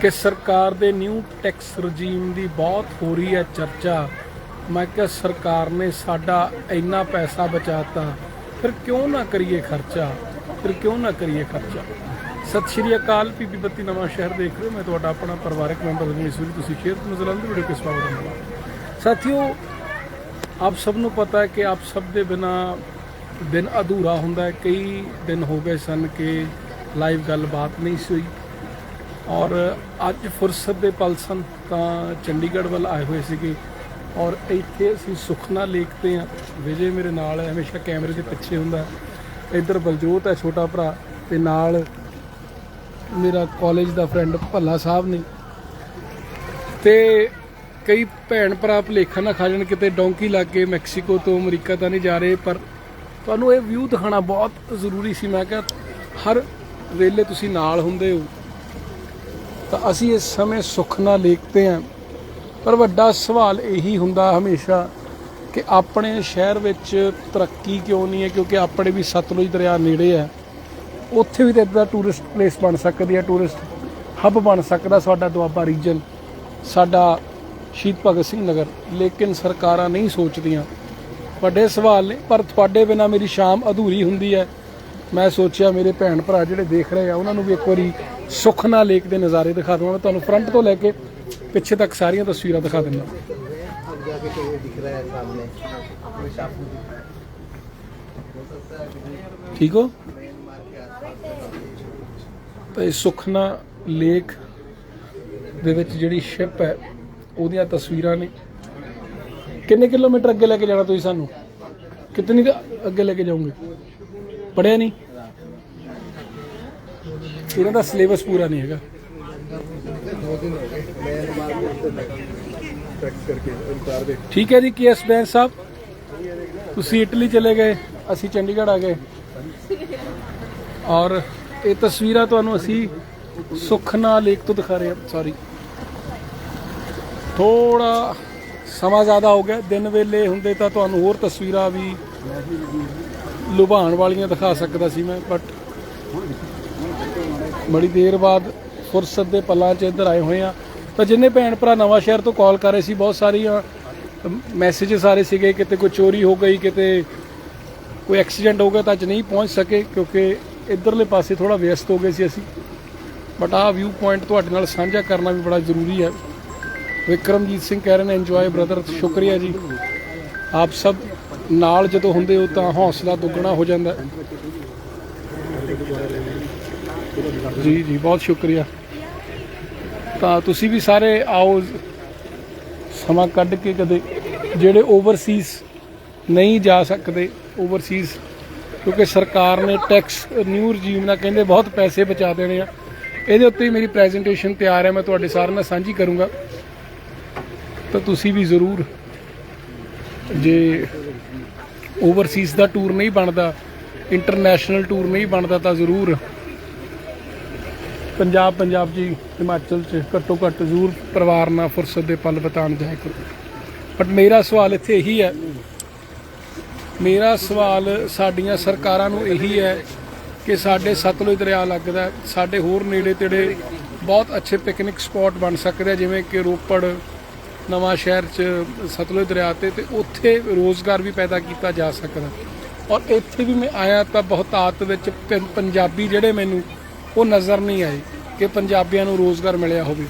ਕਿ ਸਰਕਾਰ ਦੇ ਨਿਊ ਟੈਕਸ ਰਜੀਮ ਦੀ ਬਹੁਤ ਹੋ ਰਹੀ ਹੈ ਚਰਚਾ। ਮੈਂ ਕਿਹਾ, ਸਰਕਾਰ ਨੇ ਸਾਡਾ ਇੰਨਾ ਪੈਸਾ ਬਚਾਤਾ। ਫਿਰ ਕਿਉਂ ਨਾ ਕਰੀਏ ਖਰਚਾ? ਫਿਰ ਕਿਉਂ ਨਾ ਕਰੀਏ ਖਰਚਾ? ਸਤਿ ਸ਼੍ਰੀ ਅਕਾਲ ਪੀਪੀ ਬੱਤੀ ਨਵਾਂ ਸ਼ਹਿਰ ਦੇਖ ਰਹੇ ਹੋ। ਮੈਂ ਤੁਹਾਡਾ ਆਪਣਾ ਪਰਿਵਾਰਕ ਮੈਂਬਰ ਰਜਨੀਸ਼ ਸੂਰੀ, ਤੁਸੀਂ ਸ਼ੇਅਰ ਤੋਂ ਨਜ਼ਰ ਆਉਂਦੇ ਵੀਡੀਓ ਕਿਸ ਬਾਰੇ ਧੰਨਵਾਦ ਸਾਥੀਓ, ਆਪ ਸਭ ਨੂੰ ਪਤਾ ਹੈ ਕਿ ਆਪ ਸਭ ਦੇ ਬਿਨਾ ਦਿਨ ਅਧੂਰਾ ਹੁੰਦਾ ਹੈ। ਕਈ ਦਿਨ ਹੋ ਗਏ ਸਨ ਕਿ ਲਾਈਵ ਗੱਲਬਾਤ ਨਹੀਂ ਸੀ ਹੋਈ। ਔਰ ਅੱਜ ਫੁਰਸਤ ਦੇ ਪਲ ਸਨ, ਤਾਂ ਚੰਡੀਗੜ੍ਹ ਵੱਲ ਆਏ ਹੋਏ ਸੀਗੇ। ਔਰ ਇੱਥੇ ਅਸੀਂ ਸੁਖਨਾ ਲੇਕ ਤੇ ਆ ਵਿਜੇ ਮੇਰੇ ਨਾਲ ਹੈ, ਹਮੇਸ਼ਾ ਕੈਮਰੇ ਦੇ ਪਿੱਛੇ ਹੁੰਦਾ ਇੱਧਰ ਬਲਜੋਤ ਹੈ, ਛੋਟਾ ਭਰਾ ਤੇ ਨਾਲ ਮੇਰਾ ਕਾਲਜ ਦਾ ਫਰੈਂਡ ਭੱਲਾ ਸਾਹਿਬ ਨੇ। ਤੇ ਕਈ ਭੈਣ ਭਰਾ ਭੁਲੇਖਾ ਨਾ ਖਾ ਜਾਣ, ਕਿਤੇ ਡੌਂਕੀ ਲੱਗ ਕੇ ਮੈਕਸੀਕੋ ਤੋਂ ਅਮਰੀਕਾ ਤਾਂ ਨਹੀਂ ਜਾ ਰਹੇ, ਪਰ ਤੁਹਾਨੂੰ ਇਹ ਵਿਊ ਦਿਖਾਣਾ ਬਹੁਤ ਜ਼ਰੂਰੀ ਸੀ। ਮੈਂ ਕਿਹਾ, ਹਰ ਵੇਲੇ ਤੁਸੀਂ ਨਾਲ ਹੁੰਦੇ ਹੋ। ਤਾਂ ਅਸੀਂ ਇਸ ਸਮੇਂ ਸੁੱਖ ਨਾਲ ਤੇ ਹਾਂ। ਪਰ ਵੱਡਾ ਸਵਾਲ ਇਹੀ ਹੁੰਦਾ ਹਮੇਸ਼ਾ ਕਿ ਆਪਣੇ ਸ਼ਹਿਰ ਵਿੱਚ ਤਰੱਕੀ ਕਿਉਂ ਨਹੀਂ ਹੈ? ਕਿਉਂਕਿ ਆਪਣੇ ਵੀ ਸਤਲੁਜ ਦਰਿਆ ਨੇੜੇ ਹੈ। ਉੱਥੇ ਵੀ ਤਾਂ ਇੱਦਾਂ ਟੂਰਿਸਟ ਪਲੇਸ ਬਣ ਸਕਦੀ ਹੈ ਟੂਰਿਸਟ ਹੱਬ ਬਣ ਸਕਦਾ ਸਾਡਾ ਦੁਆਬਾ ਰੀਜਨ ਸਾਡਾ ਸ਼ਹੀਦ ਭਗਤ ਸਿੰਘ ਨਗਰ। ਲੇਕਿਨ ਸਰਕਾਰਾਂ ਨਹੀਂ ਸੋਚਦੀਆਂ। ਵੱਡੇ ਸਵਾਲ ਨੇ, ਪਰ ਤੁਹਾਡੇ ਬਿਨਾ ਮੇਰੀ ਸ਼ਾਮ ਅਧੂਰੀ ਹੁੰਦੀ ਹੈ। ਮੈਂ ਸੋਚਿਆ ਮੇਰੇ ਭੈਣ ਭਰਾ ਜਿਹੜੇ ਦੇਖ ਰਹੇ ਆ, ਉਹਨਾਂ ਨੂੰ ਵੀ ਇੱਕ ਵਾਰੀ ਸੁਖਨਾ ਲੇਕ ਦੇ ਨਜ਼ਾਰੇ ਦਿਖਾ ਦਵਾਂ। ਮੈਂ ਤੁਹਾਨੂੰ ਫਰੰਟ ਤੋਂ ਲੈ ਕੇ ਪਿੱਛੇ ਤੱਕ ਸਾਰੀਆਂ ਤਸਵੀਰਾਂ ਦਿਖਾ ਦਿੰਦਾ। ਠੀਕ ਹੋ? ਤੇ ਸੁਖਨਾ ਲੇਕ ਦੇ ਵਿੱਚ ਜਿਹੜੀ ਸ਼ਿਪ ਹੈ, ਉਹਦੀਆਂ ਤਸਵੀਰਾਂ ਨੇ। ਕਿੰਨੇ ਕਿਲੋਮੀਟਰ ਅੱਗੇ ਲੈ ਕੇ ਜਾਣਾ ਤੁਸੀਂ ਸਾਨੂੰ? ਕਿੰਨੀ ਅੱਗੇ ਲੈ ਕੇ ਜਾਓਗੇ? ਪੜਿਆ ਨਹੀਂ? ਇਹਨਾਂ ਦਾ ਸਿਲੇਬਸ ਪੂਰਾ ਨਹੀਂ ਹੈਗਾ। ਠੀਕ ਹੈ ਜੀ ਕੀ ਐਸ ਬੈਂਸ ਸਾਹਿਬ, ਤੁਸੀਂ ਇਟਲੀ ਚਲੇ ਗਏ, ਅਸੀਂ ਚੰਡੀਗੜ੍ਹ ਆ ਗਏ। ਔਰ ਇਹ ਤਸਵੀਰਾਂ ਤੁਹਾਨੂੰ ਅਸੀਂ ਸੁਖਨਾ ਲੇਕ ਤੋਂ ਦਿਖਾ ਰਹੇ ਹਾਂ ਸੌਰੀ ਥੋੜਾ ਸਮਾਂ ਜ਼ਿਆਦਾ ਹੋ ਗਿਆ, ਦਿਨ ਵੇਲੇ ਹੁੰਦੇ ਤਾਂ ਤੁਹਾਨੂੰ ਹੋਰ ਤਸਵੀਰਾਂ ਵੀ ਲੁਭਾਉਣ ਵਾਲੀਆਂ ਦਿਖਾ ਸਕਦਾ ਸੀ ਮੈਂ ਬਟ ਬੜੀ ਦੇਰ ਬਾਅਦ ਫੁਰਸਤ ਦੇ ਪੱਲਾਂ 'ਚ ਇੱਧਰ ਆਏ ਹੋਏ ਆ ਤਾਂ ਜਿੰਨੇ ਭੈਣ ਭਰਾ ਨਵਾਂ ਸ਼ਹਿਰ ਤੋਂ ਕਾਲ ਕਰ ਰਹੇ ਸੀ, ਬਹੁਤ ਸਾਰੀਆਂ ਮੈਸੇजेस ਆ ਰਹੇ ਸੀਗੇ, ਕਿਤੇ ਕੋਈ ਚੋਰੀ ਹੋ ਗਈ, ਕਿਤੇ ਕੋਈ ਐਕਸੀਡੈਂਟ ਹੋ ਗਿਆ ਤਾਂ ਅੱਜ ਨਹੀਂ ਪਹੁੰਚ ਸਕੇ, ਕਿਉਂਕਿ ਇੱਧਰਲੇ ਪਾਸੇ ਥੋੜਾ ਵਿਅਸਤ ਹੋ ਗਏ ਸੀ ਅਸੀਂ। ਬਟ ਆਹ ਵਿਊ ਪੁਆਇੰਟ ਤੁਹਾਡੇ ਨਾਲ ਸਾਂਝਾ ਕਰਨਾ ਵੀ ਬੜਾ ਜ਼ਰੂਰੀ ਹੈ। ਵਿਕਰਮਜੀਤ ਸਿੰਘ ਕਹਿ ਰਹੇ ਨੇ ਇੰਜੋਏ ਬ੍ਰਦਰ ਸ਼ੁਕਰੀਆ ਜੀ। ਆਪ ਸਭ ਨਾਲ ਜਦੋਂ ਹੁੰਦੇ ਹੋ ਤਾਂ ਹੌਸਲਾ ਦੁੱਗਣਾ ਹੋ ਜਾਂਦਾ। ਜੀ ਜੀ, ਬਹੁਤ ਸ਼ੁਕਰੀਆ। ਤਾਂ ਤੁਸੀਂ ਵੀ ਸਾਰੇ ਆਓ, ਸਮਾਂ ਕੱਢ ਕੇ ਕਦੇ ਜਿਹੜੇ ਓਵਰਸੀਜ਼ ਨਹੀਂ ਜਾ ਸਕਦੇ ਓਵਰਸੀਜ਼ ਕਿਉਂਕਿ ਸਰਕਾਰ ਨੇ ਟੈਕਸ ਨਿਊ ਰਜੀਮ ਨਾਲ ਕਹਿੰਦੇ ਬਹੁਤ ਪੈਸੇ ਬਚਾ ਦੇਣੇ ਆ। ਇਹਦੇ ਉੱਤੇ ਹੀ ਮੇਰੀ ਪ੍ਰੈਜੈਂਟੇਸ਼ਨ ਤਿਆਰ ਹੈ, ਮੈਂ ਤੁਹਾਡੇ ਸਾਰਿਆਂ ਨਾਲ ਸਾਂਝੀ ਕਰੂੰਗਾ। ਤਾਂ ਤੁਸੀਂ ਵੀ ਜ਼ਰੂਰ ਜੇ ਓਵਰਸੀਜ਼ ਦਾ ਟੂਰ ਨਹੀਂ ਬਣਦਾ ਇੰਟਰਨੈਸ਼ਨਲ ਟੂਰ ਨਹੀਂ ਬਣਦਾ ਤਾਂ ਜ਼ਰੂਰ ਪੰਜਾਬ ਪੰਜਾਬ ਜੀ, ਹਿਮਾਚਲ ਚ ਘੱਟੋ ਘੱਟ ਜ਼ਰੂਰ ਪਰਿਵਾਰ ਨਾਲ ਫੁਰਸਤ ਦੇ ਪਲ ਬਿਤਾਉਣ ਜਾਇਆ ਕਰੋ। ਬਟ ਮੇਰਾ ਸਵਾਲ ਇੱਥੇ ਇਹੀ ਹੈ, ਮੇਰਾ ਸਵਾਲ ਸਾਡੀਆਂ ਸਰਕਾਰਾਂ ਨੂੰ ਇਹੀ ਹੈ ਕਿ ਸਾਡੇ ਸਤਲੁਜ ਦਰਿਆ ਲੱਗਦਾ, ਸਾਡੇ ਹੋਰ ਨੇੜੇ ਤੇੜੇ ਬਹੁਤ ਅੱਛੇ ਪਿਕਨਿਕ ਸਪੌਟ ਬਣ ਸਕਦੇ ਆ, ਜਿਵੇਂ ਕਿ ਰੋਪੜ ਨਵਾਂ ਸ਼ਹਿਰ ਚ ਸਤਲੁਜ ਦਰਿਆ ਤੇ ਤੇ ਉੱਥੇ ਰੋਜ਼ਗਾਰ ਵੀ ਪੈਦਾ ਕੀਤਾ ਜਾ ਸਕਦਾ। ਔਰ ਇੱਥੇ ਵੀ ਮੈਂ ਆਇਆ ਤਾਂ ਬਹੁਤਾਤ ਵਿੱਚ ਪੰ- ਪੰਜਾਬੀ ਜਿਹੜੇ ਮੈਨੂੰ, ਉਹ ਨਜ਼ਰ ਨਹੀਂ ਆਏ ਕਿ ਪੰਜਾਬੀਆਂ ਨੂੰ ਰੋਜ਼ਗਾਰ ਮਿਲਿਆ ਹੋਵੇ।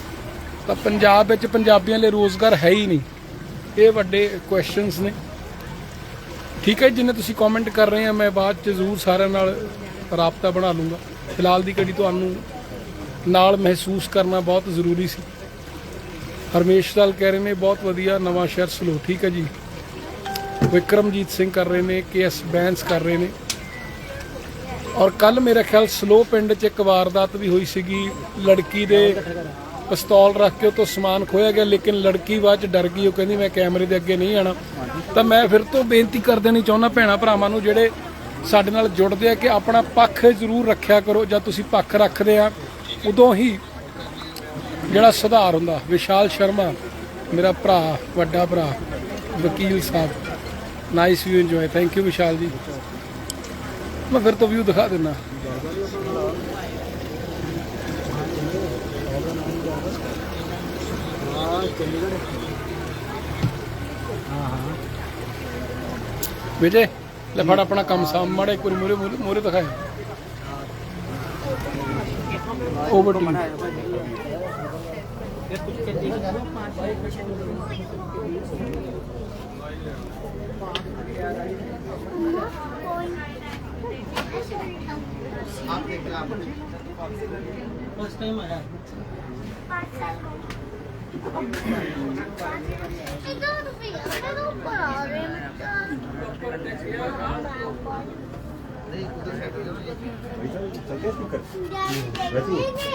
ਤਾਂ ਪੰਜਾਬ ਵਿੱਚ ਪੰਜਾਬੀਆਂ ਲਈ ਰੋਜ਼ਗਾਰ ਹੈ ਹੀ ਨਹੀਂ। ਇਹ ਵੱਡੇ ਕੁਐਸਚਨਸ ਨੇ। ਠੀਕ ਹੈ ਜਿੰਨੇ ਤੁਸੀਂ ਕਮੈਂਟ ਕਰ ਰਹੇ ਆ, ਮੈਂ ਬਾਅਦ ਚ ਜ਼ਰੂਰ ਸਾਰਿਆਂ ਨਾਲ ਰਾਬਤਾ ਬਣਾ ਲੂੰਗਾ। ਫਿਲਹਾਲ ਦੀ ਘੜੀ ਤੁਹਾਨੂੰ ਨਾਲ ਮਹਿਸੂਸ ਕਰਨਾ ਬਹੁਤ ਜ਼ਰੂਰੀ ਸੀ। ਹਰਮੇਸ਼ ਲਾਲ ਕਹਿ ਰਹੇ ਨੇ, ਬਹੁਤ ਵਧੀਆ ਨਵਾਂ ਸ਼ਹਿਰ ਸਲੋ ਠੀਕ ਹੈ ਜੀ। ਵਿਕਰਮਜੀਤ ਸਿੰਘ ਕਰ ਰਹੇ ਨੇ, ਕੇਐਸ ਬੈਂਸ ਕਰ ਰਹੇ ਨੇ। ਔਰ ਕੱਲ ਮੇਰਾ ਖਿਆਲ ਸਲੋ ਪਿੰਡ 'ਚ ਇੱਕ ਵਾਰਦਾਤ ਵੀ ਹੋਈ ਸੀਗੀ। ਲੜਕੀ ਦੇ ਪਿਸਤੌਲ ਰੱਖ ਕੇ ਉਹ ਤੋਂ ਸਮਾਨ ਖੋਇਆ ਗਿਆ, ਲੇਕਿਨ ਲੜਕੀ ਬਾਅਦ ਚ ਡਰ ਗਈ। ਉਹ ਕਹਿੰਦੀ, ਮੈਂ ਕੈਮਰੇ ਦੇ ਅੱਗੇ ਨਹੀਂ ਆਣਾ ਤਾਂ ਮੈਂ ਫਿਰ ਤੋਂ ਬੇਨਤੀ ਕਰ ਦੇਣੀ ਚਾਹੁੰਦਾ ਭੈਣਾ ਭਰਾਵਾਂ ਨੂੰ, ਜਿਹੜੇ ਸਾਡੇ ਨਾਲ ਜੁੜਦੇ ਆ, ਕਿ ਆਪਣਾ ਪੱਖ ਜ਼ਰੂਰ ਰੱਖਿਆ ਕਰੋ। ਜਦ ਤੁਸੀਂ ਪੱਖ ਰੱਖਦੇ ਆ, ਉਦੋਂ ਹੀ ਜਿਹੜਾ ਸੁਧਾਰ ਹੁੰਦਾ, ਵਿਸ਼ਾਲ ਸ਼ਰਮਾ, ਮੇਰਾ ਭਰਾ, ਵੱਡਾ ਭਰਾ, ਵਕੀਲ ਸਾਹਿਬ nice you enjoy thank you Vishal ji. ਮੈਂ ਫਿਰ ਤੋਂ ਵਿਊ ਦਿਖਾ ਦਿੰਦਾ। ਵਿਜੇ, ਲੈ ਫੜ ਆਪਣਾ ਕੰਮ ਸਾਮ ਮਾੜਾ ਇੱਕ ਮੂਰੇ ਮੂਰੇ ਦਿਖਾਏ ਓਵਰ ਟੂ फर्स्ट टाइम आया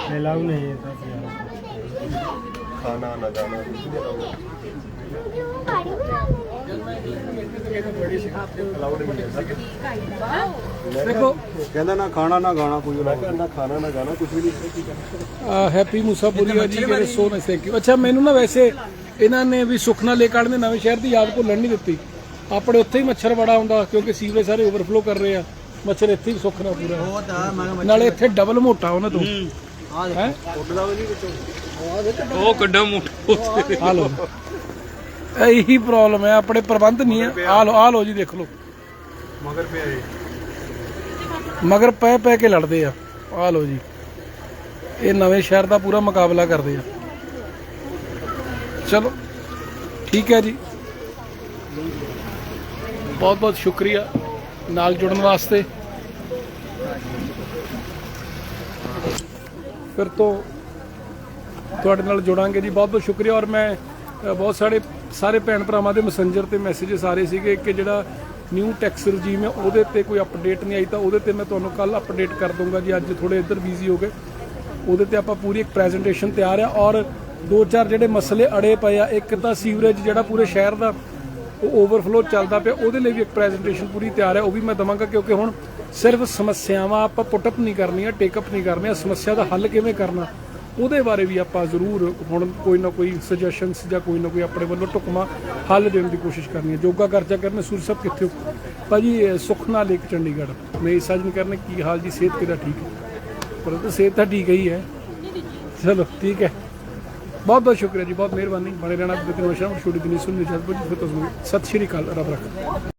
नहीं लाभ नहीं है खाना ना जाना गाड़ी बना ਅਲਾਉਡ ਨਹੀਂ ਹੈ ਦੇਖੋ ਕਹਿੰਦਾ ਨਾ ਖਾਣਾ ਨਾ ਗਾਣਾ ਕੋਈ ਮੈਂ ਕਹਿੰਦਾ ਖਾਣਾ ਨਾ ਗਾਣਾ ਕੁਝ ਵੀ ਨਹੀਂ ਹੈਪੀ ਮੁਸਾਪੁਰੀਆ ਜੀ ਜਿਹੜੇ ਸੋ ਨੇ ਥੈਂਕ ਯੂ ਅੱਛਾ ਮੈਨੂੰ ਨਾ ਵੈਸੇ ਇਹਨਾਂ ਨੇ ਵੀ ਸੁਖਨਾ ਲੈ ਕਾੜਨ ਦੇ ਨਵੇਂ ਸ਼ਹਿਰ ਦੀ ਯਾਦ ਭੁੱਲਣ ਨਹੀਂ ਦਿੱਤੀ ਆਪਣੇ ਉੱਥੇ ਹੀ ਮੱਛਰ ਬੜਾ ਹੁੰਦਾ ਕਿਉਂਕਿ ਸੀਵਰੇਜ ਸਾਰੇ ਓਵਰਫਲੋ ਕਰ ਰਹੇ ਆ ਮੱਛਰ ਇੱਥੇ ਹੀ ਸੁਖਨਾ ਪੂਰਾ ਉਹ ਤਾਂ ਮੈਂ ਨਾਲੇ ਇੱਥੇ ਡਬਲ ਮੋਟਾ ਉਹਨਾਂ ਤੋਂ ਹੈ ਉੱਡਦਾ ਵੀ ਨਹੀਂ ਵਿੱਚੋਂ ਉਹ ਕੱਡਾ ਮੁੱਠ ਆ ਲੋ ਇਹੀ ਪ੍ਰੋਬਲਮ ਹੈ ਆਪਣੇ ਪ੍ਰਬੰਧ ਨਹੀਂ ਹੈ। ਆ ਲੋ ਆ ਲੋ ਜੀ ਦੇਖ ਲੋ ਮਗਰ ਪਿਆ ਇਹ। ਮਗਰ ਪੈ ਪੈ ਕੇ ਲੜਦੇ ਆ। ਆ ਲੋ ਜੀ। ਇਹ ਨਵੇਂ ਸ਼ਹਿਰ ਦਾ ਪੂਰਾ ਮੁਕਾਬਲਾ ਕਰਦੇ ਆ। ਚਲੋ ਠੀਕ ਹੈ ਜੀ। ਬਹੁਤ ਬਹੁਤ ਸ਼ੁਕਰੀਆ ਨਾਲ ਜੁੜਨ ਵਾਸਤੇ। ਫਿਰ ਤੋਂ ਤੁਹਾਡੇ ਨਾਲ ਜੁੜਾਂਗੇ ਜੀ। ਬਹੁਤ ਬਹੁਤ ਸ਼ੁਕਰੀਆ ਔਰ ਮੈਂ ਬਹੁਤ ਸਾਰੇ ਸਾਰੇ ਭੈਣ ਭਰਾਵਾਂ ਦੇ ਮੈਸੇਂਜਰ ਤੇ ਮੈਸੇजेस ਆ ਰਹੇ ਸੀਗੇ ਕਿ ਜਿਹੜਾ ਨਿਊ ਟੈਕਸ ਰਜੀਮ ਹੈ, ਉਹਦੇ ਤੇ ਕੋਈ ਅਪਡੇਟ ਨਹੀਂ ਆਈ ਤਾਂ ਉਹਦੇ ਤੇ ਮੈਂ ਤੁਹਾਨੂੰ ਕੱਲ ਅਪਡੇਟ ਕਰ ਦੂੰਗਾ ਜੀ। ਅੱਜ ਥੋੜੇ ਇੱਧਰ ਬਿਜ਼ੀ ਹੋ ਗਏ। ਉਹਦੇ ਤੇ ਆਪਾਂ ਪੂਰੀ ਇੱਕ ਪ੍ਰੈਜੈਂਟੇਸ਼ਨ ਤਿਆਰ ਆ ਔਰ ਦੋ ਚਾਰ ਜਿਹੜੇ ਮਸਲੇ ਅੜੇ ਪਏ ਆ, ਇੱਕ ਤਾਂ ਸੀਵਰੇਜ ਜਿਹੜਾ ਪੂਰੇ ਸ਼ਹਿਰ ਦਾ, ਉਹ ਓਵਰਫਲੋ ਚੱਲਦਾ ਪਿਆ, ਉਹਦੇ ਲਈ ਵੀ ਇੱਕ ਪ੍ਰੈਜੈਂਟੇਸ਼ਨ ਪੂਰੀ ਤਿਆਰ ਹੈ ਉਹ ਵੀ ਮੈਂ ਦਵਾਂਗਾ ਕਿਉਂਕਿ ਹੁਣ ਸਿਰਫ ਸਮੱਸਿਆਵਾਂ ਆਪਾਂ ਪੁੱਟ ਅਪ ਨਹੀਂ ਕਰਨੀਆਂ ਟੇਕ ਅਪ ਨਹੀਂ ਕਰਨੀਆਂ, ਸਮੱਸਿਆ ਦਾ ਹੱਲ ਕਿਵੇਂ ਕਰਨਾ। ਉਹਦੇ ਬਾਰੇ ਵੀ ਆਪਾਂ ਜ਼ਰੂਰ ਹੁਣ ਕੋਈ ਨਾ ਕੋਈ ਸੁਜੈਸ਼ਨਸ ਜਾਂ ਕੋਈ ਨਾ ਕੋਈ ਆਪਣੇ ਵੱਲੋਂ ਟੁਕਮਾ ਹੱਲ ਦੇਣ ਦੀ ਕੋਸ਼ਿਸ਼ ਕਰਨੀ ਹੈ। ਯੋਗਾ ਕਰਜ਼ਾ ਕਰਨੇ ਸੂਰ ਸਾਹਿਬ ਕਿੱਥੇ ਹੋ? ਭਾਜੀ, ਇਹ ਸੁਖਨਾ ਲੇਕ ਚੰਡੀਗੜ੍ਹ। ਮੈਂ ਸਾਜਨ ਕਰਨੇ ਕੀ ਹਾਲ ਜੀ? ਸਿਹਤ ਕਿਹਦਾ ਠੀਕ ਹੈ? ਪਰ ਤਾਂ ਸਿਹਤ ਤਾਂ ਠੀਕ ਹੀ ਹੈ ਚਲੋ, ਠੀਕ ਹੈ। ਬਹੁਤ ਬਹੁਤ ਸ਼ੁਕਰੀਆ ਜੀ, ਬਹੁਤ ਮਿਹਰਬਾਨੀ। ਬਣੇ ਰਹਿਣਾ ਬਿਤਨ ਵਸ਼ਾਮ ਛੋਟੀ ਦਿਨੀ ਸੁਣਨੀ ਜਦ ਬੁੱਝ ਫਿਰ ਤੋਂ ਸਤਿ ਸ਼੍ਰੀ ਅਕਾਲ, ਰੱਬ ਰੱਖਾ।